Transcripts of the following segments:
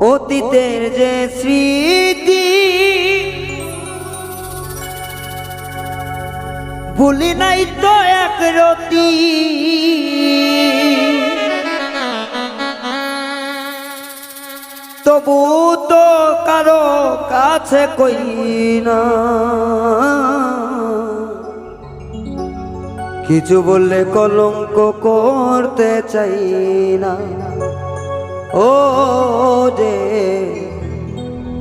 অতীতের যে স্মৃতি, ভুলি নাই তো এক রতি। তবু তো কারও কাছে কই না। কিছু বললে কলঙ্ক করতে চাই না। ও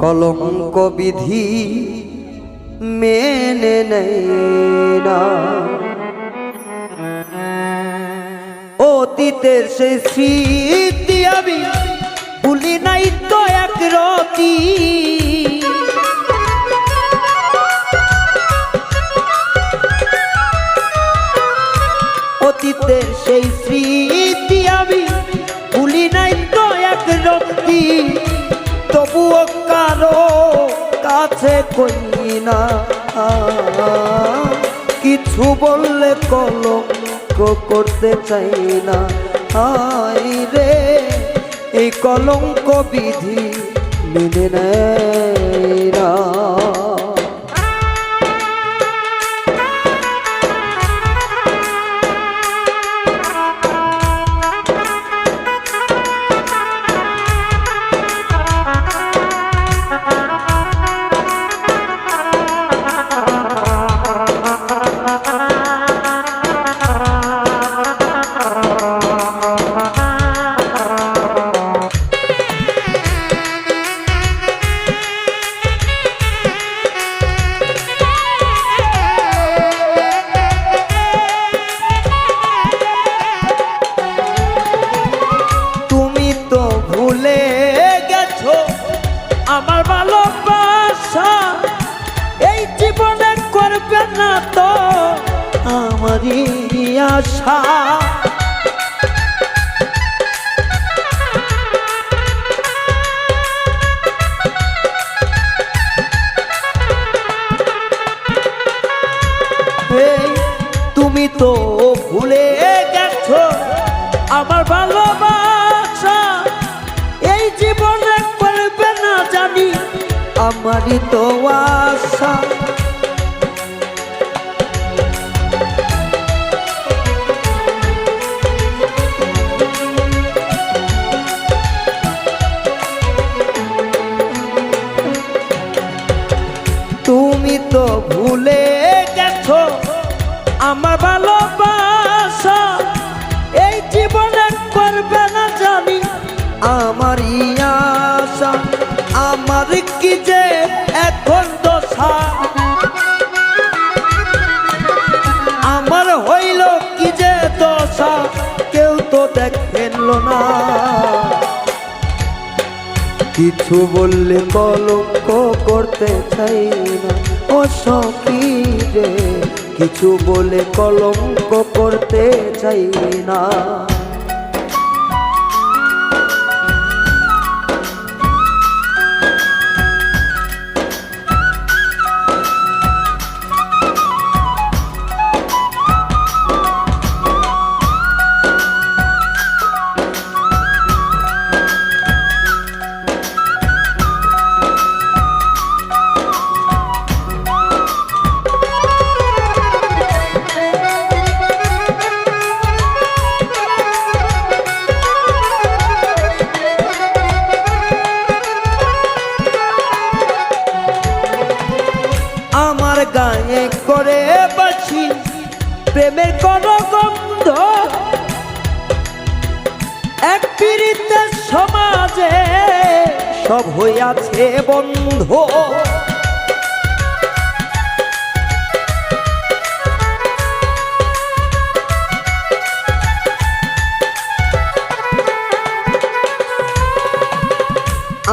কলঙ্ক বিধি মেনে না। অতীতের সে স্মৃতি কাছে কইনা। কিছু বললে কলঙ্ক করতে চাই না আই রে, এই কলঙ্ক বিধি মেনে নেয় আশা। তুমি তো ভুলে গেছো আমার ভালোবাসা। এই জীবনে করবে না জানি, আমারই তো আশা। দেখেন না। কিছু বললে কলঙ্ক করতে চাই না। ও সখী রে কিছু বলে কলঙ্ক করতে চাই না। করে বাছি, প্রেমের কোন গন্ধ এক পীড়িতের সমাজে সব হইয়াছে বন্ধ।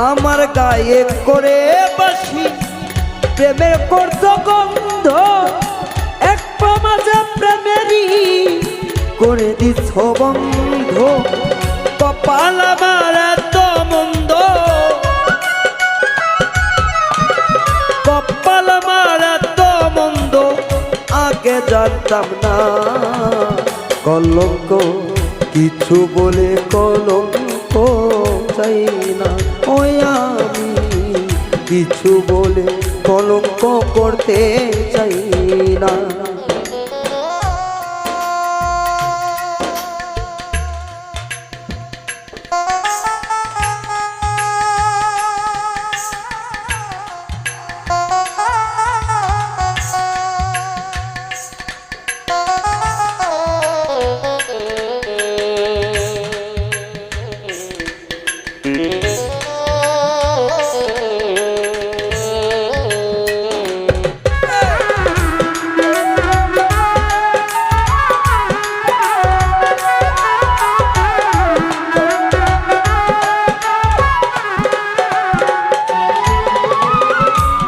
আমার গায়ে করে বাসি প্রেমের করত গন্ধ করে দিছ বন্ধ। কপাল আমার এত মন্দ। কপাল আমার এত মন্দ, আগে জানতাম না। কলঙ্ক, কিছু বলে কলঙ্ক চাই না। ওই আমি কিছু বলে কলঙ্ক করতে চাই না।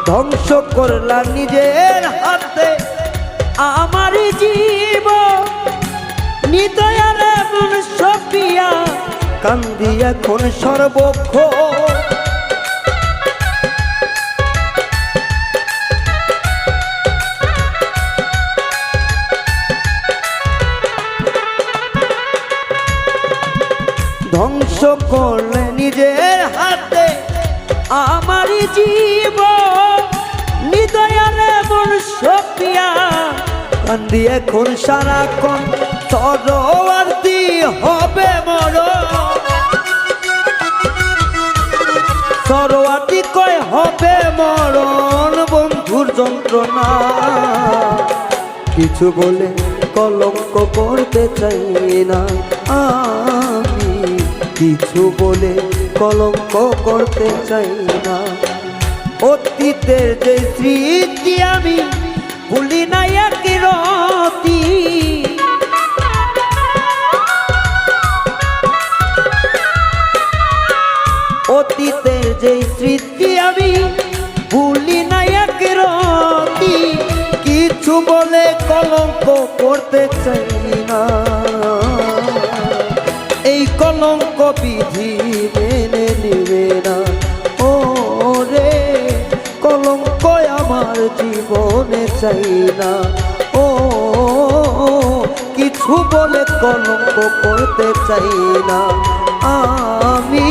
ধ্বংস করলা নিজের হাতে। আমারই জীব নিতয়ার এমন সপিয়া কান্দি এখন সর্বক্ষ। ধ্বংস করলে নিজের হাতে আমারই জীব। নিদয়ার এমন সপিয়া কান্দি এখন সারাক্ষণ সরোয়ার্দি হবে মর সরোয়ার্দি কয় হবে মরণ, বন্ধুর যন্ত্রণা। কিছু বলে কলঙ্ক করতে চাই না আমি। কিছু বলে কলঙ্ক করতে চাই না অতীতের যে স্মৃতি আমি ভুলি না এক রতি। অতীতের যে স্মৃতি আমি ভুলি না এক রতি। কিছু বলে কলঙ্ক করতে চাই না। এই কলঙ্ক বিধি মেনে নিবে না। চাই না ও কিছু বলে কলঙ্ক করতে চাই না আমি